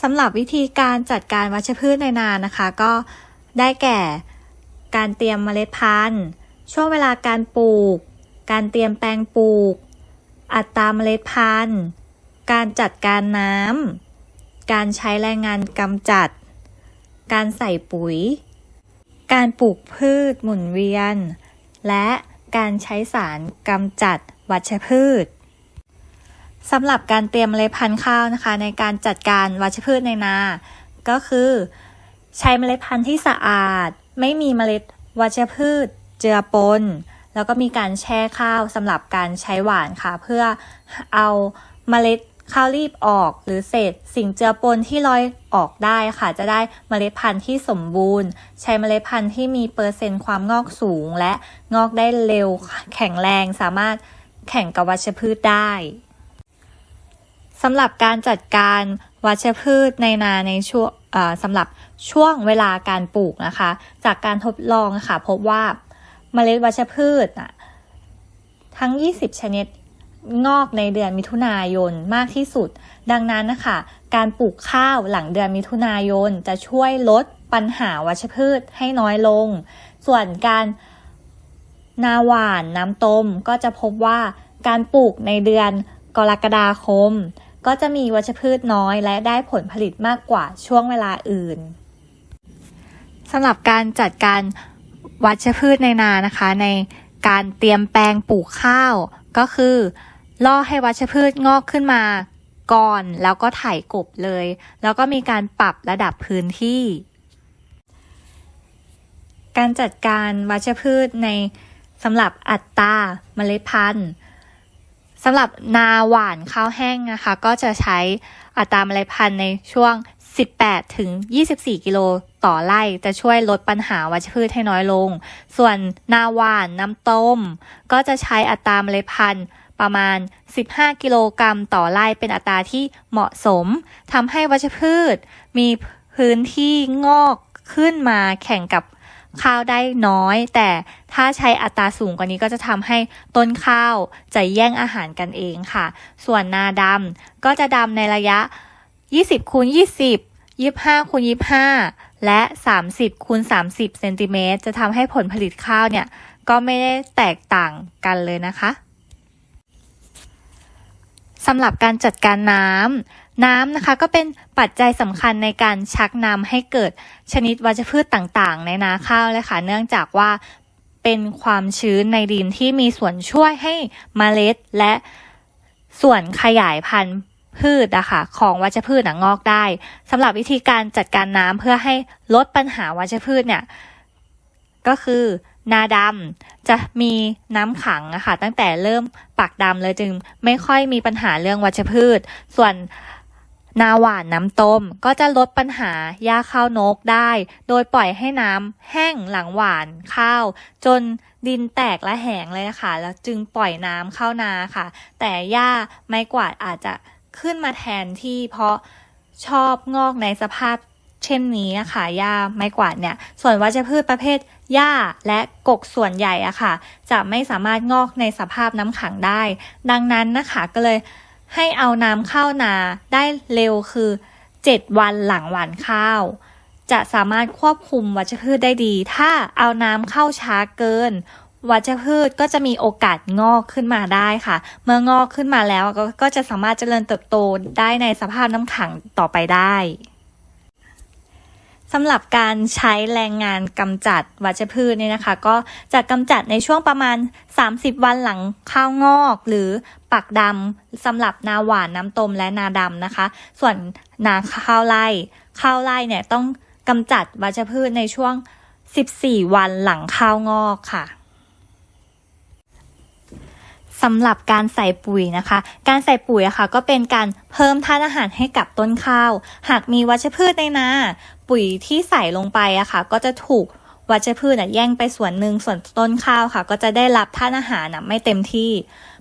สำหรับวิธีการจัดการวัชพืชในนานะคะ ก็ได้แก่การเตรียมเมล็ดพันธุ์ ช่วงเวลาการปลูก การเตรียมแปลงปลูก อัตราเมล็ดพันธุ์ การจัดการน้ำการใช้แรงงานกำจัด การใส่ปุ๋ย การปลูกพืชหมุนเวียน และการใช้สารกำจัดวัชพืช สำหรับการเตรียมเมล็ดพันธุ์ข้าวนะคะ ในการจัดการวัชพืชในนา ก็คือ ใช้เมล็ดพันธุ์ที่สะอาด ไม่มีเมล็ดวัชพืช เจือปน แล้วก็มีการแช่ข้าวสำหรับการใช้หวานค่ะ เพื่อเอาเมล็ดข้าวรีบออกหรือเศษสิ่งเจือปนที่ลอยออกได้ค่ะ จะได้เมล็ดพันธุ์ที่สมบูรณ์ ใช้เมล็ดพันธุ์ที่มีเปอร์เซ็นต์ความงอกสูง และงอกได้เร็วแข็งแรงสามารถแข่งกับวัชพืชได้ สำหรับการจัดการวัชพืชในนาในช่วงสำหรับช่วงเวลาการปลูกนะคะ จากการทดลองนะคะพบว่าเมล็ดวัชพืชนะทั้ง 20 ชนิดงอกในเดือนมิถุนายนมากที่สุด ดังนั้นนะคะ การปลูกข้าวหลังเดือนมิถุนายนจะช่วยลดปัญหาวัชพืชให้น้อยลง ส่วนการนาหวานน้ำต้มก็จะพบว่าการปลูกในเดือนกรกฎาคม ก็จะมีวัชพืชน้อยและได้ผลผลิตมากกว่าช่วงเวลาอื่นสำหรับการจัดการวัชพืชในนานะคะ ในการเตรียมแปลงปลูกข้าว ก็คือล่อให้วัชพืชงอกขึ้นมาก่อนแล้วก็ไถกบเลย แล้วก็มีการปรับระดับพื้นที่ การจัดการวัชพืชในสำหรับอัตราเมล็ดพันธุ์ สำหรับนาหวานข้าวแห้งนะคะ ก็จะใช้อัตราเมล็ดพันธุ์ในช่วง 18 ถึง 24 กิโลต่อไร่จะช่วยลดปัญหาวัชพืชให้น้อยลง ส่วนนาหวานน้ำต้ม ก็จะใช้อัตราเมล็ดพันธุ์ประมาณ 15 กิโลกรัมต่อไร่เป็นอัตราที่เหมาะสมทำให้วัชพืชมีพื้นที่งอกขึ้นมาแข่งกับ ข้าวได้น้อย แต่ถ้าใช้อัตราสูงกว่านี้ก็จะทำให้ต้นข้าวจะแย่งอาหารกันเองค่ะ ส่วนนาดำก็จะดำในระยะ 20คูณ20 25คูณ25 และ 30คูณ30เซนติเมตรจะทำให้ผลผลิตข้าวเนี่ย ก็ไม่ได้แตกต่างกันเลยนะคะสำหรับการจัดการน้ำ น้ำนะคะก็เป็นปัจจัยสำคัญในการชักนำให้เกิดชนิดวัชพืชต่างๆ ในนาข้าวเลยค่ะ เนื่องจากว่าเป็นความชื้นในดินที่มีส่วนช่วยให้เมล็ดและส่วนขยายพันธุ์พืชอะค่ะของวัชพืชงอกได้สำหรับวิธีการจัดการน้ำเพื่อให้ลดปัญหาวัชพืชเนี่ยก็คือนาดำจะมีน้ำขังอะค่ะตั้งแต่เริ่มปักดำเลยจึงไม่ค่อยมีปัญหาเรื่องวัชพืช ส่วน นาหวานน้ำต้มก็จะลดปัญหาหญ้าข้าวนกได้ โดยปล่อยให้น้ำแห้งหลังหวานข้าว จนดินแตกและแห้งเลยนะคะ แล้วจึงปล่อยน้ำเข้านาค่ะ แต่หญ้าไม้กวาดอาจจะขึ้นมาแทนที่เพราะชอบงอกในสภาพเช่นนี้อะค่ะหญ้าไม้กวาดเนี่ย ส่วนวัชพืชประเภทหญ้าและกกส่วนใหญ่อะค่ะ จะไม่สามารถงอกในสภาพน้ำขังได้ ดังนั้นนะคะก็เลย ให้เอาน้ำเข้านาได้เร็วคือ 7 วันหลังหว่านข้าว จะสามารถควบคุมวัชพืชได้ดี ถ้าเอาน้ำเข้าช้าเกิน วัชพืชก็จะมีโอกาสงอกขึ้นมาได้ค่ะ เมื่องอกขึ้นมาแล้วก็ก็จะสามารถเจริญเติบโตได้ในสภาพน้ำขังต่อไปได้ สำหรับการใช้แรงงานกำจัดวัชพืชเนี่ยนะคะ ก็จะกำจัดในช่วงประมาณ 30 วันหลังข้าวงอก หรือปักดำสำหรับนาหวานน้ำต้มและนาดำนะคะ ส่วนนาข้าวไร่ข้าวไร่เนี่ยต้องกำจัดวัชพืชในช่วง 14 วันหลังข้าวงอกค่ะ สำหรับการใส่ปุ๋ยนะคะ การใส่ปุ๋ยอะค่ะก็เป็นการเพิ่มธาตุอาหารให้กับต้นข้าว หากมีวัชพืชในนา ปุ๋ยที่ใส่ลงไปอะค่ะ ก็จะถูกวัชพืชอะแย่งไปส่วนหนึ่งส่วนต้นข้าวค่ะ ก็จะได้รับธาตุอาหารอะไม่เต็มที่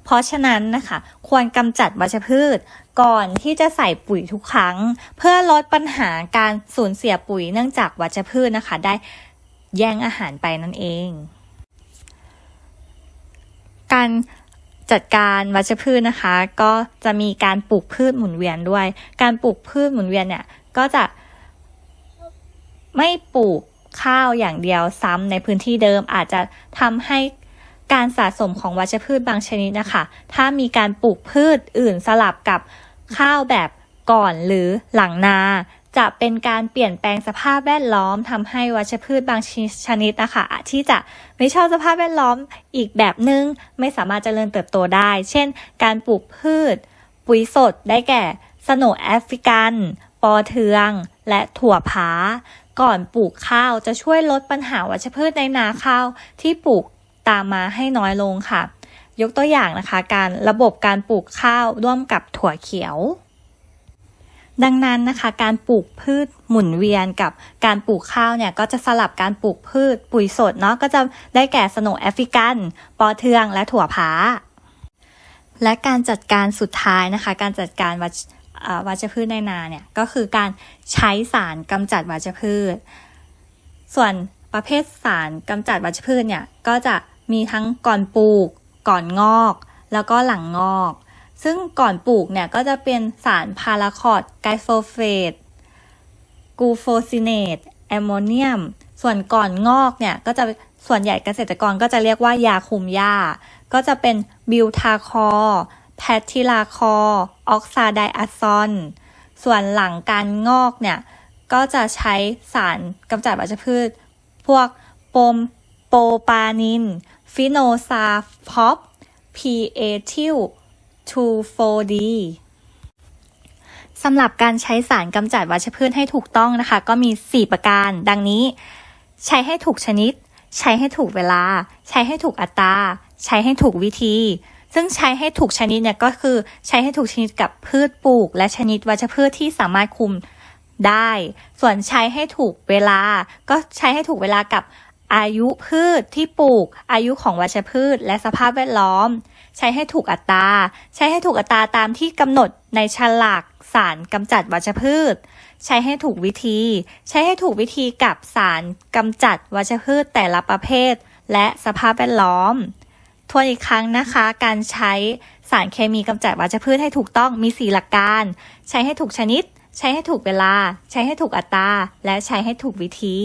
เพราะฉะนั้นนะคะ ควรกำจัดวัชพืช ก่อนที่จะใส่ปุ๋ยทุกครั้ง เพื่อลดปัญหาการสูญเสียปุ๋ยเนื่องจากวัชพืชนะคะ ได้แย่งอาหารไปนั่นเอง การ จัดการวัชพืชนะคะ ก็จะมีการปลูกพืชหมุนเวียนด้วย การปลูกพืชหมุนเวียนเนี่ยก็จะไม่ปลูกข้าวอย่างเดียวซ้ำในพื้นที่เดิมอาจจะทำให้การสะสมของวัชพืชบางชนิดนะคะ ถ้ามีการปลูกพืชอื่นสลับกับข้าวแบบก่อนหรือหลังนา จะเป็นการเปลี่ยนแปลงสภาพแวดล้อมทำให้วัชพืชบางชนิดนะคะที่จะไม่ชอบสภาพแวดล้อมอีกแบบนึง ไม่สามารถเจริญเติบโตได้ เช่น การปลูกพืช ปุ๋ยสดได้แก่สโนแอฟริกัน ปอเทือง และถั่วผา ก่อนปลูกข้าวจะช่วยลดปัญหาวัชพืชในนาข้าวที่ปลูกตามมาให้น้อยลงค่ะ ยกตัวอย่างนะคะ การระบบการปลูกข้าวร่วมกับถั่วเขียว ดังนั้นนะคะการปลูกพืชหมุนเวียนกับการปลูกข้าวเนี่ยก็จะสลับการปลูกพืชปุ๋ยสดเนาะก็จะได้แก่สโนแอฟริกัน ปอเทืองและถั่วผา และการจัดการสุดท้ายนะคะ การจัดการวัชวัชพืชในนาเนี่ยก็คือการใช้สารกำจัดวัชพืช ส่วนประเภทสารกำจัดวัชพืชเนี่ยก็จะมีทั้งก่อนปลูก ก่อนงอก แล้วก็หลังงอก ซึ่งก่อนปลูกเนี่ยก็จะเป็นสารพาราคอดไกลโฟเฟตกูโฟซินเนตแอมโมเนียม ส่วนก่อนงอกเนี่ยก็จะส่วนใหญ่เกษตรกรก็จะเรียกว่ายาคุมหญ้า ก็จะเป็นบิวทาคอแพทิลาคอออกซาไดอะซอน ส่วนหลังการงอกเนี่ย ก็จะใช้สารกำจัดวัชพืช พวกโปมโปปานิน ฟิโนซาพอปพีเอทิล 2,4-D สำหรับการใช้สารกำจัดวัชพืชให้ถูกต้องนะคะ ก็มี 4 ประการ ดังนี้ ใช้ให้ถูกชนิด ใช้ให้ถูกเวลา ใช้ให้ถูกอัตรา ใช้ให้ถูกวิธี ซึ่งใช้ให้ถูกชนิดเนี่ยก็คือใช้ให้ถูกชนิดกับพืชปลูก และชนิดวัชพืชที่สามารถคุมได้ ส่วนใช้ให้ถูกเวลา ก็ใช้ให้ถูกเวลากับ อายุพืชที่ปลูก อายุของวัชพืช และสภาพแวดล้อม ใช้ให้ถูกอัตรา ใช้ให้ถูกอัตราตามที่กำหนดในฉลากสารกำจัดวัชพืช ใช้ให้ถูกวิธี ใช้ให้ถูกวิธีกับสารกำจัดวัชพืชแต่ละประเภท และสภาพแวดล้อมทวนอีกครั้งนะคะ การใช้สารเคมีกำจัดวัชพืชให้ถูกต้องมี 4 หลักการ ใช้ให้ถูกชนิด ใช้ให้ถูกเวลา ใช้ให้ถูกอัตรา และใช้ให้ถูกวิธี